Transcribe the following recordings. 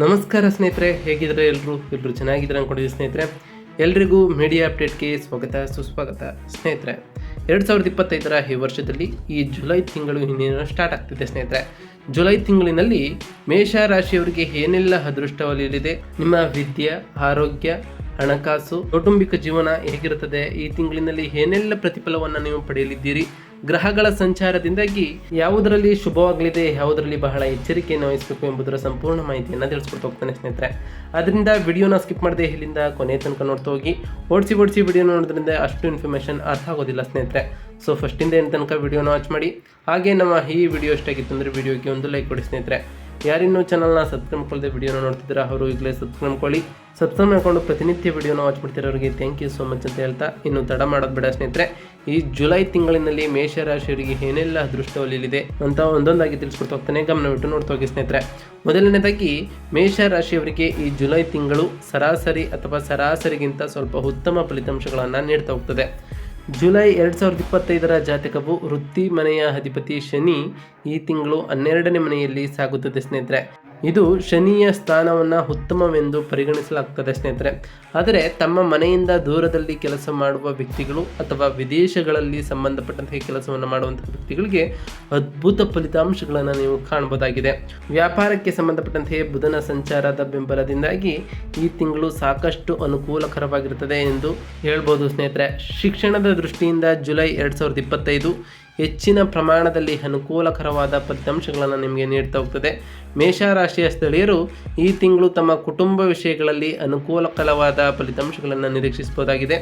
ನಮಸ್ಕಾರ ಸ್ನೇಹಿತರೆ ಹೇಗಿದ್ರೆ ಎಲ್ಲರೂ ಎಲ್ಲರೂ ಚೆನ್ನಾಗಿದ್ದಾರೆ ಅಂದ್ಕೊಂಡಿದ್ದೀವಿ ಸ್ನೇಹಿತರೆ? ಎಲ್ರಿಗೂ ಮೀಡಿಯಾ ಅಪ್ಡೇಟ್ಗೆ ಸ್ವಾಗತ, ಸುಸ್ವಾಗತ. ಸ್ನೇಹಿತರೆ, ಎರಡು ಸಾವಿರದ ಇಪ್ಪತ್ತೈದರ ಈ ವರ್ಷದಲ್ಲಿ ಈ ಜುಲೈ ತಿಂಗಳು ಇನ್ನೇನು ಸ್ಟಾರ್ಟ್ ಆಗ್ತಿದೆ ಸ್ನೇಹಿತರೆ? ಜುಲೈ ತಿಂಗಳಿನಲ್ಲಿ ಮೇಷ ರಾಶಿಯವರಿಗೆ ಏನೆಲ್ಲ ಅದೃಷ್ಟ ಒಲಿಯಲಿದೆ? ನಿಮ್ಮ ವಿದ್ಯೆ, ಆರೋಗ್ಯ, ಹಣಕಾಸು, ಕೌಟುಂಬಿಕ ಜೀವನ ಹೇಗಿರುತ್ತದೆ? ಈ ತಿಂಗಳಿನಲ್ಲಿ ಏನೆಲ್ಲ ಪ್ರತಿಫಲವನ್ನು ನೀವು ಪಡೆಯಲಿದ್ದೀರಿ? ಗ್ರಹಗಳ ಸಂಚಾರದಿಂದಾಗಿ ಯಾವುದರಲ್ಲಿ ಶುಭವಾಗಲಿದೆ, ಯಾವುದರಲ್ಲಿ ಬಹಳ ಎಚ್ಚರಿಕೆಯನ್ನು ವಹಿಸಬೇಕು ಎಂಬುದರ ಸಂಪೂರ್ಣ ಮಾಹಿತಿಯನ್ನು ತಿಳಿಸ್ಕೊಟ್ಟು ಹೋಗ್ತಾನೆ ಸ್ನೇಹಿತರೆ. ಅದರಿಂದ ವಿಡಿಯೋನ ಸ್ಕಿಪ್ ಮಾಡದೆ ಇಲ್ಲಿಂದ ಕೊನೆ ತನಕ ನೋಡ್ತಾ ಹೋಗಿ. ಓಡಿಸಿ ಓಡಿಸಿ ವಿಡಿಯೋ ನೋಡೋದ್ರಿಂದ ಅಷ್ಟು ಇನ್ಫಾರ್ಮೇಷನ್ ಅರ್ಥ ಆಗೋದಿಲ್ಲ ಸ್ನೇಹಿತರೆ. ಸೊ ಫಸ್ಟಿಂದ ಏನು ತನಕ ವಿಡಿಯೋನ ವಾಚ್ ಮಾಡಿ. ಹಾಗೆ ನಮ್ಮ ಈ ವಿಡಿಯೋ ಎಷ್ಟಾಗಿತ್ತು ಅಂದರೆ ವಿಡಿಯೋಗೆ ಒಂದು ಲೈಕ್ ಕೊಡಿ ಸ್ನೇಹಿತರೆ. ಯಾರಿನ್ನೂ ಚಾನಲ್ನ ಸಬ್ಸ್ಕ್ರೈಬ್ ಮಾಡ್ಕೊಳ್ಳದೆ ವಿಡಿಯೋನ ನೋಡ್ತಿದ್ದೀರಾ, ಅವರು ಈಗಲೇ ಸಬ್ಸ್ಕ್ರೈಬ್ ಮಾಡ್ಕೊಳ್ಳಿ. ಸಬ್ಸ್ಕ್ರೈಬ್ ಮಾಡಿಕೊಂಡು ಪ್ರತಿನಿತ್ಯ ವಿಡಿಯೋನ ವಾಚ್ ಮಾಡ್ತಿರೋರಿಗೆ ಥ್ಯಾಂಕ್ ಯು ಸೋ ಮಚ್ ಅಂತ ಹೇಳ್ತಾ ಇನ್ನು ತಡ ಮಾಡೋದು ಬೇಡ ಸ್ನೇಹಿತರೆ. ಈ ಜುಲೈ ತಿಂಗಳಿನಲ್ಲಿ ಮೇಷರಾಶಿಯವರಿಗೆ ಏನೆಲ್ಲ ಅದೃಷ್ಟ ಒಲಿಯಲಿದೆ ಅಂತ ಒಂದೊಂದಾಗಿ ತಿಳಿಸ್ಕೊಡ್ತಾ ಹೋಗ್ತಾನೆ. ಗಮನವಿಟ್ಟು ನೋಡ್ತಾ ಹೋಗಿ ಸ್ನೇಹಿತರೆ. ಮೊದಲನೇದಾಗಿ ಮೇಷರಾಶಿಯವರಿಗೆ ಈ ಜುಲೈ ತಿಂಗಳು ಸರಾಸರಿ ಅಥವಾ ಸರಾಸರಿಗಿಂತ ಸ್ವಲ್ಪ ಉತ್ತಮ ಫಲಿತಾಂಶಗಳನ್ನು ನೀಡ್ತಾ ಹೋಗ್ತದೆ. ಜುಲೈ ಎರಡು ಸಾವಿರದ ಇಪ್ಪತ್ತೈದರ ಜಾತಕವು ವೃತ್ತಿ ಮನೆಯ ಅಧಿಪತಿ ಶನಿ ಈ ತಿಂಗಳು ಹನ್ನೆರಡನೇ ಮನೆಯಲ್ಲಿ ಸಾಗುತ್ತದೆ ಸ್ನೇಹಿತರೆ. ಇದು ಶನಿಯ ಸ್ಥಾನವನ್ನು ಉತ್ತಮವೆಂದು ಪರಿಗಣಿಸಲಾಗ್ತದೆ ಸ್ನೇಹಿತರೆ. ಆದರೆ ತಮ್ಮ ಮನೆಯಿಂದ ದೂರದಲ್ಲಿ ಕೆಲಸ ಮಾಡುವ ವ್ಯಕ್ತಿಗಳು ಅಥವಾ ವಿದೇಶಗಳಲ್ಲಿ ಸಂಬಂಧಪಟ್ಟಂತಹ ಕೆಲಸವನ್ನು ಮಾಡುವಂತಹ ವ್ಯಕ್ತಿಗಳಿಗೆ ಅದ್ಭುತ ಫಲಿತಾಂಶಗಳನ್ನು ನೀವು ಕಾಣಬಹುದಾಗಿದೆ. ವ್ಯಾಪಾರಕ್ಕೆ ಸಂಬಂಧಪಟ್ಟಂತೆ ಬುಧನ ಸಂಚಾರದ ಬೆಂಬಲದಿಂದಾಗಿ ಈ ತಿಂಗಳು ಸಾಕಷ್ಟು ಅನುಕೂಲಕರವಾಗಿರುತ್ತದೆ ಎಂದು ಹೇಳ್ಬೋದು ಸ್ನೇಹಿತರೆ. ಶಿಕ್ಷಣದ ದೃಷ್ಟಿಯಿಂದ ಜುಲೈ ಎರಡು ಸಾವಿರದ ಇಪ್ಪತ್ತೈದು ಹೆಚ್ಚಿನ ಪ್ರಮಾಣದಲ್ಲಿ ಅನುಕೂಲಕರವಾದ ಫಲಿತಾಂಶಗಳನ್ನು ನಿಮಗೆ ನೀಡ್ತಾ ಹೋಗ್ತದೆ. ಮೇಷರಾಶಿಯ ಸ್ಥಳೀಯರು ಈ ತಿಂಗಳು ತಮ್ಮ ಕುಟುಂಬ ವಿಷಯಗಳಲ್ಲಿ ಅನುಕೂಲಕರವಾದ ಫಲಿತಾಂಶಗಳನ್ನು ನಿರೀಕ್ಷಿಸಬಹುದಾಗಿದೆ.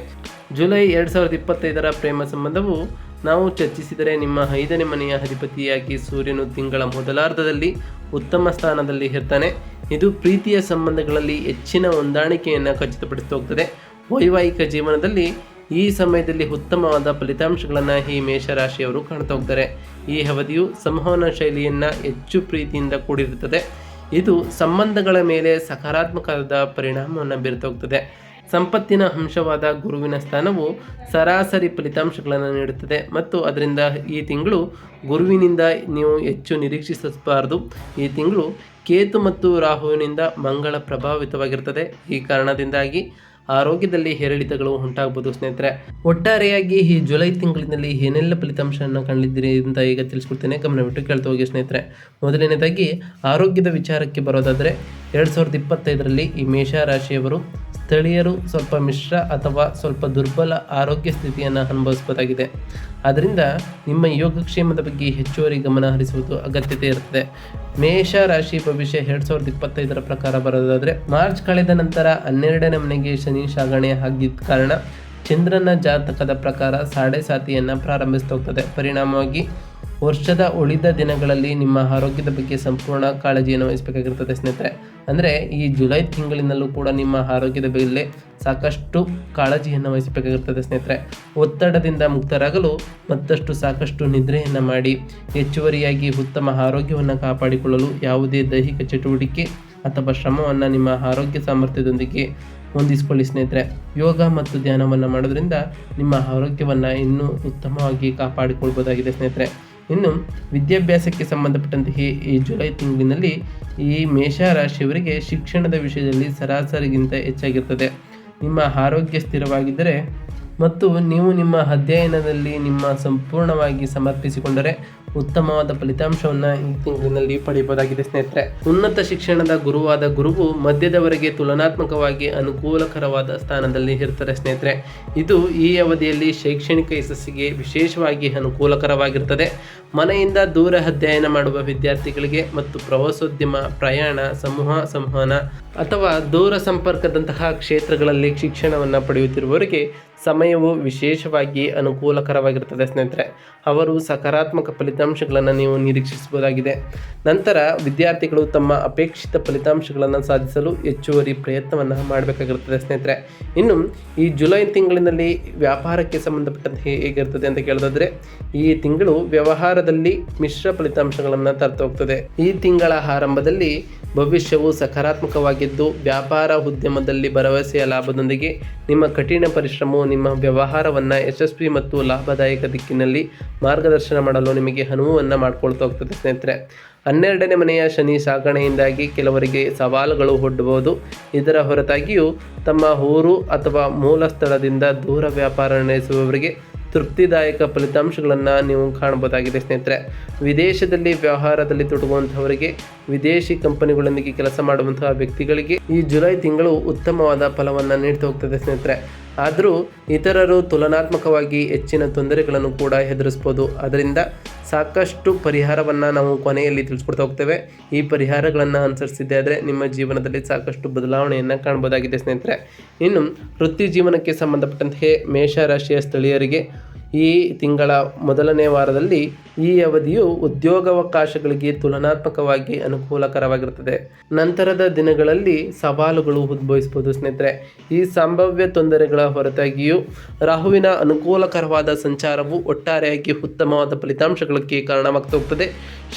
ಜುಲೈ ಎರಡು ಸಾವಿರದ ಇಪ್ಪತ್ತೈದರ ಪ್ರೇಮ ಸಂಬಂಧವು ನಾವು ಚರ್ಚಿಸಿದರೆ ನಿಮ್ಮ ಐದನೇ ಮನೆಯ ಅಧಿಪತಿಯಾಗಿ ಸೂರ್ಯನು ತಿಂಗಳ ಮೊದಲಾರ್ಧದಲ್ಲಿ ಉತ್ತಮ ಸ್ಥಾನದಲ್ಲಿ ಇರ್ತಾನೆ. ಇದು ಪ್ರೀತಿಯ ಸಂಬಂಧಗಳಲ್ಲಿ ಹೆಚ್ಚಿನ ಹೊಂದಾಣಿಕೆಯನ್ನು ಖಚಿತಪಡಿಸ್ತಾ ಹೋಗ್ತದೆ. ವೈವಾಹಿಕ ಜೀವನದಲ್ಲಿ ಈ ಸಮಯದಲ್ಲಿ ಉತ್ತಮವಾದ ಫಲಿತಾಂಶಗಳನ್ನು ಈ ಮೇಷರಾಶಿಯವರು ಕಾಣ್ತಾ ಹೋಗ್ತಾರೆ. ಈ ಅವಧಿಯು ಸಂವಹನ ಶೈಲಿಯನ್ನು ಹೆಚ್ಚು ಪ್ರೀತಿಯಿಂದ ಕೂಡಿರುತ್ತದೆ. ಇದು ಸಂಬಂಧಗಳ ಮೇಲೆ ಸಕಾರಾತ್ಮಕವಾದ ಪರಿಣಾಮವನ್ನು ಬೀರ್ತಾ ಹೋಗ್ತದೆ. ಸಂಪತ್ತಿನ ಅಂಶವಾದ ಗುರುವಿನ ಸ್ಥಾನವು ಸರಾಸರಿ ಫಲಿತಾಂಶಗಳನ್ನು ನೀಡುತ್ತದೆ ಮತ್ತು ಅದರಿಂದ ಈ ತಿಂಗಳು ಗುರುವಿನಿಂದ ನೀವು ಹೆಚ್ಚು ನಿರೀಕ್ಷಿಸಬಾರದು. ಈ ತಿಂಗಳು ಕೇತು ಮತ್ತು ರಾಹುವಿನಿಂದ ಮಂಗಳ ಪ್ರಭಾವಿತವಾಗಿರುತ್ತದೆ ಈ ಕಾರಣದಿಂದಾಗಿ ಆರೋಗ್ಯದಲ್ಲಿ ಏರಿಳಿತಗಳು ಉಂಟಾಗಬಹುದು ಸ್ನೇಹಿತರೆ. ಒಟ್ಟಾರೆಯಾಗಿ ಈ ಜುಲೈ ತಿಂಗಳಿನಲ್ಲಿ ಏನೆಲ್ಲ ಫಲಿತಾಂಶವನ್ನು ಕಂಡಿದ್ದೀರಿ ಅಂತ ಈಗ ತಿಳಿಸ್ಕೊಡ್ತೇನೆ. ಗಮನವಿಟ್ಟು ಕೇಳ್ತಾ ಹೋಗಿ ಸ್ನೇಹಿತರೆ. ಮೊದಲನೇದಾಗಿ, ಆರೋಗ್ಯದ ವಿಚಾರಕ್ಕೆ ಬರೋದಾದರೆ, ಎರಡು ಸಾವಿರದ ಇಪ್ಪತ್ತೈದರಲ್ಲಿ ಈ ಮೇಷರಾಶಿಯವರು ಸ್ಥಳೀಯರು ಸ್ವಲ್ಪ ಮಿಶ್ರ ಅಥವಾ ಸ್ವಲ್ಪ ದುರ್ಬಲ ಆರೋಗ್ಯ ಸ್ಥಿತಿಯನ್ನು ಅನುಭವಿಸಬಹುದಾಗಿದೆ ಆದ್ದರಿಂದ ನಿಮ್ಮ ಯೋಗಕ್ಷೇಮದ ಬಗ್ಗೆ ಹೆಚ್ಚುವರಿ ಗಮನ ಹರಿಸುವುದು ಅಗತ್ಯತೆ ಇರುತ್ತದೆ. ಮೇಷ ರಾಶಿ ಭವಿಷ್ಯ ಎರಡು ಸಾವಿರದ ಇಪ್ಪತ್ತೈದರ ಪ್ರಕಾರ ಬರೋದಾದರೆ, ಮಾರ್ಚ್ ಕಳೆದ ನಂತರ ಹನ್ನೆರಡನೇ ಮನೆಗೆ ಶನಿ ಸಾಗಣೆ ಆಗಿದ್ದ ಕಾರಣ ಚಂದ್ರನ ಜಾತಕದ ಪ್ರಕಾರ ಸಾಡೆ ಸಾತಿಯನ್ನು ಪ್ರಾರಂಭಿಸ್ತಾ ಹೋಗ್ತದೆ. ಪರಿಣಾಮವಾಗಿ ವರ್ಷದ ಉಳಿದ ದಿನಗಳಲ್ಲಿ ನಿಮ್ಮ ಆರೋಗ್ಯದ ಬಗ್ಗೆ ಸಂಪೂರ್ಣ ಕಾಳಜಿಯನ್ನು ವಹಿಸಬೇಕಾಗಿರ್ತದೆ ಸ್ನೇಹಿತರೆ. ಅಂದರೆ ಈ ಜುಲೈ ತಿಂಗಳಿನಲ್ಲೂ ಕೂಡ ನಿಮ್ಮ ಆರೋಗ್ಯದ ಮೇಲೆ ಸಾಕಷ್ಟು ಕಾಳಜಿಯನ್ನು ವಹಿಸಬೇಕಾಗಿರ್ತದೆ ಸ್ನೇಹಿತರೆ. ಒತ್ತಡದಿಂದ ಮುಕ್ತರಾಗಲು ಮತ್ತಷ್ಟು ಸಾಕಷ್ಟು ನಿದ್ರೆಯನ್ನು ಮಾಡಿ, ಹೆಚ್ಚುವರಿಯಾಗಿ ಉತ್ತಮ ಆರೋಗ್ಯವನ್ನು ಕಾಪಾಡಿಕೊಳ್ಳಲು ಯಾವುದೇ ದೈಹಿಕ ಚಟುವಟಿಕೆ ಅಥವಾ ಶ್ರಮವನ್ನು ನಿಮ್ಮ ಆರೋಗ್ಯ ಸಾಮರ್ಥ್ಯದೊಂದಿಗೆ ಹೊಂದಿಸಿಕೊಳ್ಳಿ ಸ್ನೇಹಿತರೆ. ಯೋಗ ಮತ್ತು ಧ್ಯಾನವನ್ನು ಮಾಡೋದ್ರಿಂದ ನಿಮ್ಮ ಆರೋಗ್ಯವನ್ನು ಇನ್ನೂ ಉತ್ತಮವಾಗಿ ಕಾಪಾಡಿಕೊಳ್ಬೋದಾಗಿದೆ ಸ್ನೇಹಿತರೆ. ಇನ್ನು ವಿದ್ಯಾಭ್ಯಾಸಕ್ಕೆ ಸಂಬಂಧಪಟ್ಟಂತೆ ಈ ಜುಲೈ ತಿಂಗಳಿನಲ್ಲಿ ಈ ಮೇಷ ರಾಶಿಯವರಿಗೆ ಶಿಕ್ಷಣದ ವಿಷಯದಲ್ಲಿ ಸರಾಸರಿಗಿಂತ ಹೆಚ್ಚಾಗಿರ್ತದೆ. ನಿಮ್ಮ ಆರೋಗ್ಯ ಸ್ಥಿರವಾಗಿದ್ದರೆ ಮತ್ತು ನೀವು ನಿಮ್ಮ ಅಧ್ಯಯನದಲ್ಲಿ ನಿಮ್ಮ ಸಂಪೂರ್ಣವಾಗಿ ಸಮರ್ಪಿಸಿಕೊಂಡರೆ ಉತ್ತಮವಾದ ಫಲಿತಾಂಶವನ್ನು ಈ ತಿಂಗಳಿನಲ್ಲಿ ಪಡೆಯಬಹುದಾಗಿದೆ ಸ್ನೇಹಿತರೆ. ಉನ್ನತ ಶಿಕ್ಷಣದ ಗುರುವಾದ ಗುರುವು ಮಧ್ಯದವರೆಗೆ ತುಲನಾತ್ಮಕವಾಗಿ ಅನುಕೂಲಕರವಾದ ಸ್ಥಾನದಲ್ಲಿ ಇರ್ತಾರೆ ಸ್ನೇಹಿತರೆ. ಇದು ಈ ಅವಧಿಯಲ್ಲಿ ಶೈಕ್ಷಣಿಕ ಯಶಸ್ಸಿಗೆ ವಿಶೇಷವಾಗಿ ಅನುಕೂಲಕರವಾಗಿರ್ತದೆ. ಮನೆಯಿಂದ ದೂರ ಅಧ್ಯಯನ ಮಾಡುವ ವಿದ್ಯಾರ್ಥಿಗಳಿಗೆ ಮತ್ತು ಪ್ರವಾಸೋದ್ಯಮ, ಪ್ರಯಾಣ, ಸಮೂಹ ಸಂವಹನ ಅಥವಾ ದೂರ ಸಂಪರ್ಕದಂತಹ ಕ್ಷೇತ್ರಗಳಲ್ಲಿ ಶಿಕ್ಷಣವನ್ನು ಪಡೆಯುತ್ತಿರುವವರಿಗೆ ಸಮಯವು ವಿಶೇಷವಾಗಿ ಅನುಕೂಲಕರವಾಗಿರುತ್ತದೆ, ಸ್ನೇಹಿತರೆ. ಅವರು ಸಕಾರಾತ್ಮಕ ಫಲಿತಾಂಶಗಳನ್ನು ನೀವು ನಿರೀಕ್ಷಿಸಬಹುದಾಗಿದೆ. ನಂತರ ವಿದ್ಯಾರ್ಥಿಗಳು ತಮ್ಮ ಅಪೇಕ್ಷಿತ ಫಲಿತಾಂಶಗಳನ್ನು ಸಾಧಿಸಲು ಹೆಚ್ಚುವರಿ ಪ್ರಯತ್ನವನ್ನು ಮಾಡಬೇಕಾಗಿರುತ್ತದೆ, ಸ್ನೇಹಿತರೆ. ಇನ್ನು, ಈ ಜುಲೈ ತಿಂಗಳಿನಲ್ಲಿ ವ್ಯಾಪಾರಕ್ಕೆ ಸಂಬಂಧಪಟ್ಟಂತೆ ಹೇಗಿರ್ತದೆ ಅಂತ ಕೇಳೋದಾದ್ರೆ, ಈ ತಿಂಗಳು ವ್ಯವಹಾರದಲ್ಲಿ ಮಿಶ್ರ ಫಲಿತಾಂಶಗಳನ್ನು ತರ್ತಾ ಹೋಗ್ತದೆ. ಈ ತಿಂಗಳ ಆರಂಭದಲ್ಲಿ ಭವಿಷ್ಯವು ಸಕಾರಾತ್ಮಕವಾಗಿದ್ದು, ವ್ಯಾಪಾರ ಉದ್ಯಮದಲ್ಲಿ ಭರವಸೆಯ ಲಾಭದೊಂದಿಗೆ ನಿಮ್ಮ ಕಠಿಣ ಪರಿಶ್ರಮವು ನಿಮ್ಮ ವ್ಯವಹಾರವನ್ನು ಯಶಸ್ವಿ ಮತ್ತು ಲಾಭದಾಯಕ ದಿಕ್ಕಿನಲ್ಲಿ ಮಾರ್ಗದರ್ಶನ ಮಾಡಲು ನಿಮಗೆ ಅನುವನ್ನು ಮಾಡಿಕೊಳ್ತಾ ಹೋಗ್ತದೆ ಸ್ನೇಹಿತರೆ. ಹನ್ನೆರಡನೇ ಮನೆಯ ಶನಿ ಸಾಗಣೆಯಿಂದಾಗಿ ಕೆಲವರಿಗೆ ಸವಾಲುಗಳು ಒಡ್ಡಬಹುದು ಇದರ ಹೊರತಾಗಿಯೂ ತಮ್ಮ ಊರು ಅಥವಾ ಮೂಲ ಸ್ಥಳದಿಂದ ದೂರ ವ್ಯಾಪಾರ ನಡೆಸುವವರಿಗೆ ತೃಪ್ತಿದಾಯಕ ಫಲಿತಾಂಶಗಳನ್ನು ನೀವು ಕಾಣಬಹುದಾಗಿದೆ ಸ್ನೇಹಿತರೆ. ವಿದೇಶದಲ್ಲಿ ವ್ಯವಹಾರದಲ್ಲಿ ತೊಡಗುವಂಥವರಿಗೆ ವಿದೇಶಿ ಕಂಪನಿಗಳೊಂದಿಗೆ ಕೆಲಸ ಮಾಡುವಂತಹ ವ್ಯಕ್ತಿಗಳಿಗೆ ಈ ಜುಲೈ ತಿಂಗಳು ಉತ್ತಮವಾದ ಫಲವನ್ನು ನೀಡ್ತಾ ಹೋಗ್ತದೆ ಸ್ನೇಹಿತರೆ. ಆದರೂ ಇತರರು ತುಲನಾತ್ಮಕವಾಗಿ ಹೆಚ್ಚಿನ ತೊಂದರೆಗಳನ್ನು ಕೂಡ ಎದುರಿಸ್ಬೋದು. ಅದರಿಂದ ಸಾಕಷ್ಟು ಪರಿಹಾರವನ್ನು ನಾವು ಕೊನೆಯಲ್ಲಿ ತಿಳಿಸ್ಕೊಡ್ತಾ ಹೋಗ್ತೇವೆ. ಈ ಪರಿಹಾರಗಳನ್ನು ಅನುಸರಿಸಿದ್ದೆ ಆದರೆ ನಿಮ್ಮ ಜೀವನದಲ್ಲಿ ಸಾಕಷ್ಟು ಬದಲಾವಣೆಯನ್ನು ಕಾಣ್ಬೋದಾಗಿದೆ ಸ್ನೇಹಿತರೆ. ಇನ್ನು ವೃತ್ತಿ ಜೀವನಕ್ಕೆ ಸಂಬಂಧಪಟ್ಟಂತೆ ಮೇಷರಾಶಿಯ ಸ್ಥಳೀಯರಿಗೆ ಈ ತಿಂಗಳ ಮೊದಲನೇ ವಾರದಲ್ಲಿ ಈ ಅವಧಿಯು ಉದ್ಯೋಗಾವಕಾಶಗಳಿಗೆ ತುಲನಾತ್ಮಕವಾಗಿ ಅನುಕೂಲಕರವಾಗಿರುತ್ತದೆ. ನಂತರದ ದಿನಗಳಲ್ಲಿ ಸವಾಲುಗಳು ಉದ್ಭವಿಸಬಹುದು ಸ್ನೇಹಿತರೆ. ಈ ಸಂಭವ್ಯ ತೊಂದರೆಗಳ ಹೊರತಾಗಿಯೂ ರಾಹುವಿನ ಅನುಕೂಲಕರವಾದ ಸಂಚಾರವು ಒಟ್ಟಾರೆಯಾಗಿ ಉತ್ತಮವಾದ ಫಲಿತಾಂಶಗಳಿಗೆ ಕಾರಣವಾಗ್ತಾ ಹೋಗ್ತದೆ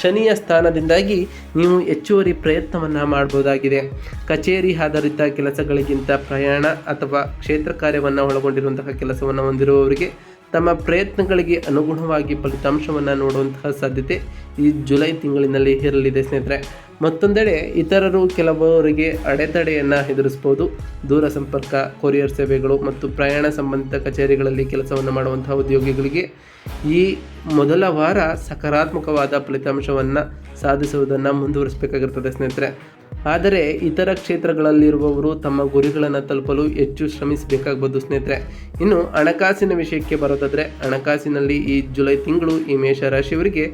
ಶನಿಯ ಸ್ಥಾನದಿಂದಾಗಿ ನೀವು ಹೆಚ್ಚುವರಿ ಪ್ರಯತ್ನವನ್ನು ಮಾಡಬಹುದಾಗಿದೆ. ಕಚೇರಿ ಆಧಾರಿತ ಕೆಲಸಗಳಿಗಿಂತ ಪ್ರಯಾಣ ಅಥವಾ ಕ್ಷೇತ್ರ ಕಾರ್ಯವನ್ನು ಒಳಗೊಂಡಿರುವಂತಹ ಕೆಲಸವನ್ನು ಹೊಂದಿರುವವರಿಗೆ ತಮ್ಮ ಪ್ರಯತ್ನಗಳಿಗೆ ಅನುಗುಣವಾಗಿ ಫಲಿತಾಂಶವನ್ನು ನೋಡುವಂತಹ ಸಾಧ್ಯತೆ ಈ ಜುಲೈ ತಿಂಗಳಿನಲ್ಲಿ ಇರಲಿದೆ ಸ್ನೇಹಿತರೆ. ಮತ್ತೊಂದೆಡೆ ಇತರರು ಕೆಲವರಿಗೆ ಅಡೆತಡೆಯನ್ನು ಎದುರಿಸ್ಬೋದು ದೂರ ಸಂಪರ್ಕ, ಕೊರಿಯರ್ ಸೇವೆಗಳು ಮತ್ತು ಪ್ರಯಾಣ ಸಂಬಂಧಿತ ಕಚೇರಿಗಳಲ್ಲಿ ಕೆಲಸವನ್ನು ಮಾಡುವಂತಹ ಉದ್ಯೋಗಿಗಳಿಗೆ ಈ ಮೊದಲ ವಾರ ಸಕಾರಾತ್ಮಕವಾದ ಫಲಿತಾಂಶವನ್ನು ಸಾಧಿಸುವುದನ್ನು ಮುಂದುವರಿಸಬೇಕಾಗಿರ್ತದೆ ಸ್ನೇಹಿತರೆ. ಆದರೆ ಇತರ ಕ್ಷೇತ್ರಗಳಲ್ಲಿರುವವರು ತಮ್ಮ ಗುರಿಗಳನ್ನು ತಲುಪಲು ಹೆಚ್ಚು ಶ್ರಮಿಸಬೇಕಾಗ್ಬೋದು ಸ್ನೇಹಿತರೆ. ಇನ್ನು ಹಣಕಾಸಿನ ವಿಷಯಕ್ಕೆ ಬರೋದಾದರೆ ಹಣಕಾಸಿನಲ್ಲಿ ಈ ಜುಲೈ ತಿಂಗಳು ಈ ಮೇಷರಾಶಿಯವರಿಗೆ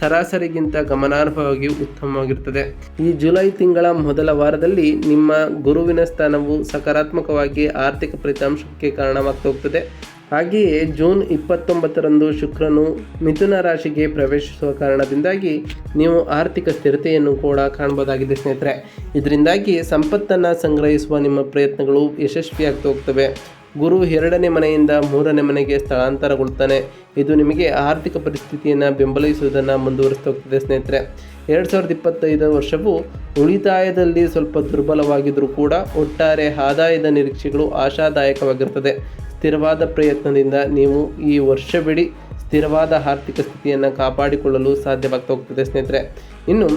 ಸರಾಸರಿಗಿಂತ ಗಮನಾರ್ಹವಾಗಿ ಉತ್ತಮವಾಗಿರುತ್ತದೆ ಈ ಜುಲೈ ತಿಂಗಳ ಮೊದಲ ವಾರದಲ್ಲಿ ನಿಮ್ಮ ಗುರುವಿನ ಸ್ಥಾನವು ಸಕಾರಾತ್ಮಕವಾಗಿ ಆರ್ಥಿಕ ಫಲಿತಾಂಶಕ್ಕೆ ಕಾರಣವಾಗ್ತಾ ಹೋಗ್ತದೆ ಹಾಗೆಯೇ ಜೂನ್ ಇಪ್ಪತ್ತೊಂಬತ್ತರಂದು ಶುಕ್ರನು ಮಿಥುನ ರಾಶಿಗೆ ಪ್ರವೇಶಿಸುವ ಕಾರಣದಿಂದಾಗಿ ನೀವು ಆರ್ಥಿಕ ಸ್ಥಿರತೆಯನ್ನು ಕೂಡ ಕಾಣಬಹುದಾಗಿದೆ ಸ್ನೇಹಿತರೆ. ಇದರಿಂದಾಗಿ ಸಂಪತ್ತನ್ನು ಸಂಗ್ರಹಿಸುವ ನಿಮ್ಮ ಪ್ರಯತ್ನಗಳು ಯಶಸ್ವಿಯಾಗ್ತಾ ಹೋಗ್ತವೆ ಗುರು ಎರಡನೇ ಮನೆಯಿಂದ ಮೂರನೇ ಮನೆಗೆ ಸ್ಥಳಾಂತರಗೊಳ್ತಾನೆ. ಇದು ನಿಮಗೆ ಆರ್ಥಿಕ ಪರಿಸ್ಥಿತಿಯನ್ನು ಬೆಂಬಲಿಸುವುದನ್ನು ಮುಂದುವರಿಸ್ತಾ ಹೋಗ್ತದೆ ಸ್ನೇಹಿತರೆ. ಎರಡು ಸಾವಿರದ ಇಪ್ಪತ್ತೈದು ವರ್ಷವು ಉಳಿತಾಯದಲ್ಲಿ ಸ್ವಲ್ಪ ದುರ್ಬಲವಾಗಿದ್ದರೂ ಕೂಡ ಒಟ್ಟಾರೆ ಆದಾಯದ ನಿರೀಕ್ಷೆಗಳು ಆಶಾದಾಯಕವಾಗಿರುತ್ತದೆ ಸ್ಥಿರವಾದ ಪ್ರಯತ್ನದಿಂದ ನೀವು ಈ ವರ್ಷವಿಡೀ ಸ್ಥಿರವಾದ ಆರ್ಥಿಕ ಸ್ಥಿತಿಯನ್ನು ಕಾಪಾಡಿಕೊಳ್ಳಲು ಸಾಧ್ಯವಾಗ್ತಾ ಹೋಗ್ತದೆ ಸ್ನೇಹಿತರೆ. ಇನ್ನು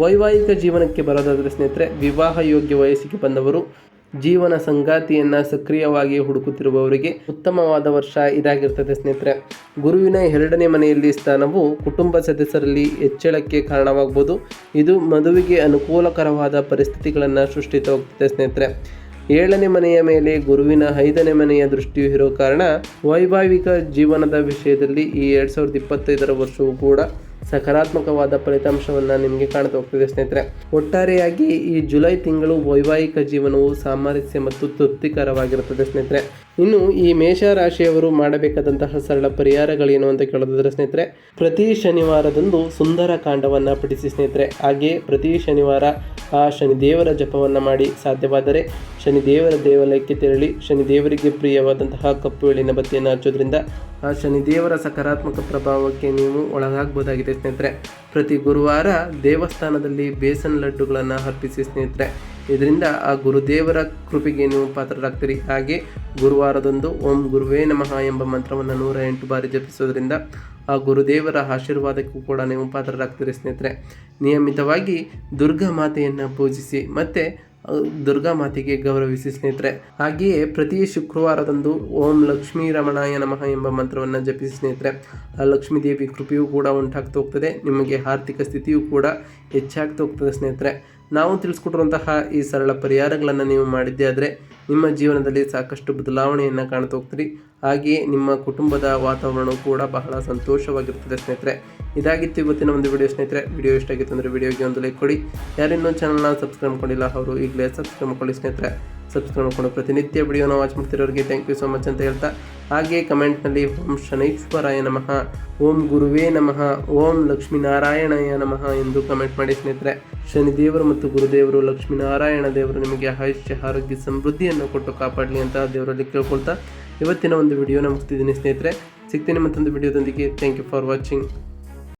ವೈವಾಹಿಕ ಜೀವನಕ್ಕೆ ಬರೋದಾದರೆ ಸ್ನೇಹಿತರೆ, ವಿವಾಹ ಯೋಗ್ಯ ವಯಸ್ಸಿಗೆ ಬಂದವರು ಜೀವನ ಸಂಗಾತಿಯನ್ನು ಸಕ್ರಿಯವಾಗಿ ಹುಡುಕುತ್ತಿರುವವರಿಗೆ ಉತ್ತಮವಾದ ವರ್ಷ ಇದಾಗಿರ್ತದೆ ಸ್ನೇಹಿತರೆ. ಗುರುವಿನ ಎರಡನೇ ಮನೆಯಲ್ಲಿ ಸ್ಥಾನವು ಕುಟುಂಬ ಸದಸ್ಯರಲ್ಲಿ ಹೆಚ್ಚಳಕ್ಕೆ ಕಾರಣವಾಗ್ಬೋದು. ಇದು ಮದುವೆಗೆ ಅನುಕೂಲಕರವಾದ ಪರಿಸ್ಥಿತಿಗಳನ್ನು ಸೃಷ್ಟಿತ ಸ್ನೇಹಿತರೆ. ಏಳನೇ ಮನೆಯ ಮೇಲೆ ಗುರುವಿನ ಐದನೇ ಮನೆಯ ದೃಷ್ಟಿಯು ಇರೋ ಕಾರಣ ವೈವಾಹಿಕ ಜೀವನದ ವಿಷಯದಲ್ಲಿ ಈ ಎರಡು ಸಾವಿರದ ಇಪ್ಪತ್ತೈದರ ವರ್ಷವೂ ಕೂಡ ಸಕಾರಾತ್ಮಕವಾದ ಫಲಿತಾಂಶವನ್ನು ನಿಮಗೆ ಕಾಣ್ತಾ ಹೋಗ್ತದೆ ಸ್ನೇಹಿತರೆ. ಒಟ್ಟಾರೆಯಾಗಿ ಈ ಜುಲೈ ತಿಂಗಳು ವೈವಾಹಿಕ ಜೀವನವು ಸಾಮರಸ್ಯ ಮತ್ತು ತೃಪ್ತಿಕರವಾಗಿರುತ್ತದೆ ಸ್ನೇಹಿತರೆ. ಇನ್ನು ಈ ಮೇಷ ರಾಶಿಯವರು ಮಾಡಬೇಕಾದಂತಹ ಸರಳ ಪರಿಹಾರಗಳೇನು ಅಂತ ಕೇಳೋದಾದ್ರೆ ಸ್ನೇಹಿತರೆ, ಪ್ರತಿ ಶನಿವಾರದಂದು ಸುಂದರ ಕಾಂಡವನ್ನು ಪಠಿಸಿ ಸ್ನೇಹಿತರೆ. ಹಾಗೆಯೇ ಪ್ರತಿ ಶನಿವಾರ ಆ ಶನಿದೇವರ ಜಪವನ್ನು ಮಾಡಿ ಸಾಧ್ಯವಾದರೆ ಶನಿದೇವರ ದೇವಾಲಯಕ್ಕೆ ತೆರಳಿ ಶನಿದೇವರಿಗೆ ಪ್ರಿಯವಾದಂತಹ ಕಪ್ಪು ಎಳಿನ ಬತ್ತಿಯನ್ನು ಹಚ್ಚೋದ್ರಿಂದ ಆ ಶನಿದೇವರ ಸಕಾರಾತ್ಮಕ ಪ್ರಭಾವಕ್ಕೆ ನೀವು ಒಳಗಾಗ್ಬೋದಾಗಿದೆ ಸ್ನೇಹಿತರೆ. ಪ್ರತಿ ಗುರುವಾರ ದೇವಸ್ಥಾನದಲ್ಲಿ ಬೇಸನ್ ಲಡ್ಡುಗಳನ್ನು ಅರ್ಪಿಸಿ ಸ್ನೇಹಿತರೆ. ಇದರಿಂದ ಆ ಗುರುದೇವರ ಕೃಪೆಗೆ ನೀವು ಪಾತ್ರರಾಗ್ತೀರಿ. ಹಾಗೆ ಗುರುವಾರದಂದು ಓಂ ಗುರುವೇ ನಮಃ ಎಂಬ ಮಂತ್ರವನ್ನು ನೂರ ಎಂಟು ಬಾರಿ ಜಪಿಸೋದ್ರಿಂದ ಆ ಗುರುದೇವರ ಆಶೀರ್ವಾದಕ್ಕೂ ಕೂಡ ನೀವು ಪಾತ್ರರಾಗ್ತೀರಿ ಸ್ನೇಹಿತರೆ. ನಿಯಮಿತವಾಗಿ ದುರ್ಗಾ ಮಾತೆಯನ್ನು ಪೂಜಿಸಿ ಮತ್ತು ದುರ್ಗಾ ಮಾತೆಗೆ ಗೌರವಿಸಿ ಸ್ನೇಹಿತರೆ. ಹಾಗೆಯೇ ಪ್ರತಿ ಶುಕ್ರವಾರದಂದು ಓಂ ಲಕ್ಷ್ಮೀ ರಮಣಾಯ ನಮಃ ಎಂಬ ಮಂತ್ರವನ್ನು ಜಪಿಸಿ ಸ್ನೇಹಿತರೆ. ಲಕ್ಷ್ಮೀ ದೇವಿ ಕೃಪೆಯೂ ಕೂಡ ಉಂಟಾಗ್ತಾ ಹೋಗ್ತದೆ. ನಿಮಗೆ ಆರ್ಥಿಕ ಸ್ಥಿತಿಯೂ ಕೂಡ ಹೆಚ್ಚಾಗ್ತಾ ಹೋಗ್ತದೆ ಸ್ನೇಹಿತರೆ. ನಾವು ತಿಳಿಸ್ಕೊಟ್ಟಿರುವಂತಹ ಈ ಸರಳ ಪರಿಹಾರಗಳನ್ನು ನೀವು ಮಾಡಿದ್ದೇ ಆದರೆ ನಿಮ್ಮ ಜೀವನದಲ್ಲಿ ಸಾಕಷ್ಟು ಬದಲಾವಣೆಯನ್ನು ಕಾಣ್ತಾ ಹೋಗ್ತೀರಿ. ಹಾಗೆಯೇ ನಿಮ್ಮ ಕುಟುಂಬದ ವಾತಾವರಣವು ಕೂಡ ಬಹಳ ಸಂತೋಷವಾಗಿರ್ತದೆ ಸ್ನೇಹಿತರೆ. ಇದಾಗಿತ್ತು ಇವತ್ತಿನ ಒಂದು ವಿಡಿಯೋ ಸ್ನೇಹಿತರೆ. ವಿಡಿಯೋ ಇಷ್ಟ ಆಗಿತ್ತು ಅಂದರೆ ವಿಡಿಯೋಗೆ ಒಂದು ಲೈಕ್ ಕೊಡಿ. ಯಾರಿನ್ನೂ ಚಾನಲ್ನ ಸಬ್ಸ್ಕ್ರೈಬ್ ಮಾಡಿಲ್ಲ ಅವರು ಈಗಲೇ ಸಬ್ಸ್ಕ್ರೈಬ್ ಮಾಡಿ ಸ್ನೇಹಿತರೆ. ಸಬ್ಸ್ಕ್ರೈಬ್ ಮಾಡಿಕೊಂಡು ಪ್ರತಿನಿತ್ಯ ವಿಡಿಯೋನ ವಾಚ್ ಮಾಡ್ತಿರೋರಿಗೆ ಥ್ಯಾಂಕ್ ಯು ಸೊ ಮಚ್ ಅಂತ ಹೇಳ್ತಾ, ಹಾಗೆ ಕಮೆಂಟ್ನಲ್ಲಿ ಓಂ ಶನೈಶ್ವರಾಯ ನಮಃ, ಓಂ ಗುರುವೇ ನಮಃ, ಓಂ ಲಕ್ಷ್ಮೀನಾರಾಯಣಾಯ ನಮಃ ಎಂದು ಕಮೆಂಟ್ ಮಾಡಿ ಸ್ನೇಹಿತರೆ. ಶನಿದೇವರು ಮತ್ತು ಗುರುದೇವರು ಲಕ್ಷ್ಮೀನಾರಾಯಣ ದೇವರು ನಿಮಗೆ ಆಯುಷ್ಯ, ಆರೋಗ್ಯ, ಸಮೃದ್ಧಿಯನ್ನು ಕೊಟ್ಟು ಕಾಪಾಡಲಿ ಅಂತ ದೇವರಲ್ಲಿ ಕೇಳ್ಕೊಳ್ತಾ ಇವತ್ತಿನ ಒಂದು ವಿಡಿಯೋನ ಮುಗಿಸ್ತಿದ್ದೀನಿ ಸ್ನೇಹಿತರೆ. ಸಿಗ್ತೀನಿ ಮತ್ತೊಂದು ವಿಡಿಯೋದೊಂದಿಗೆ ಥ್ಯಾಂಕ್ ಯು ಫಾರ್ ವಾಚಿಂಗ್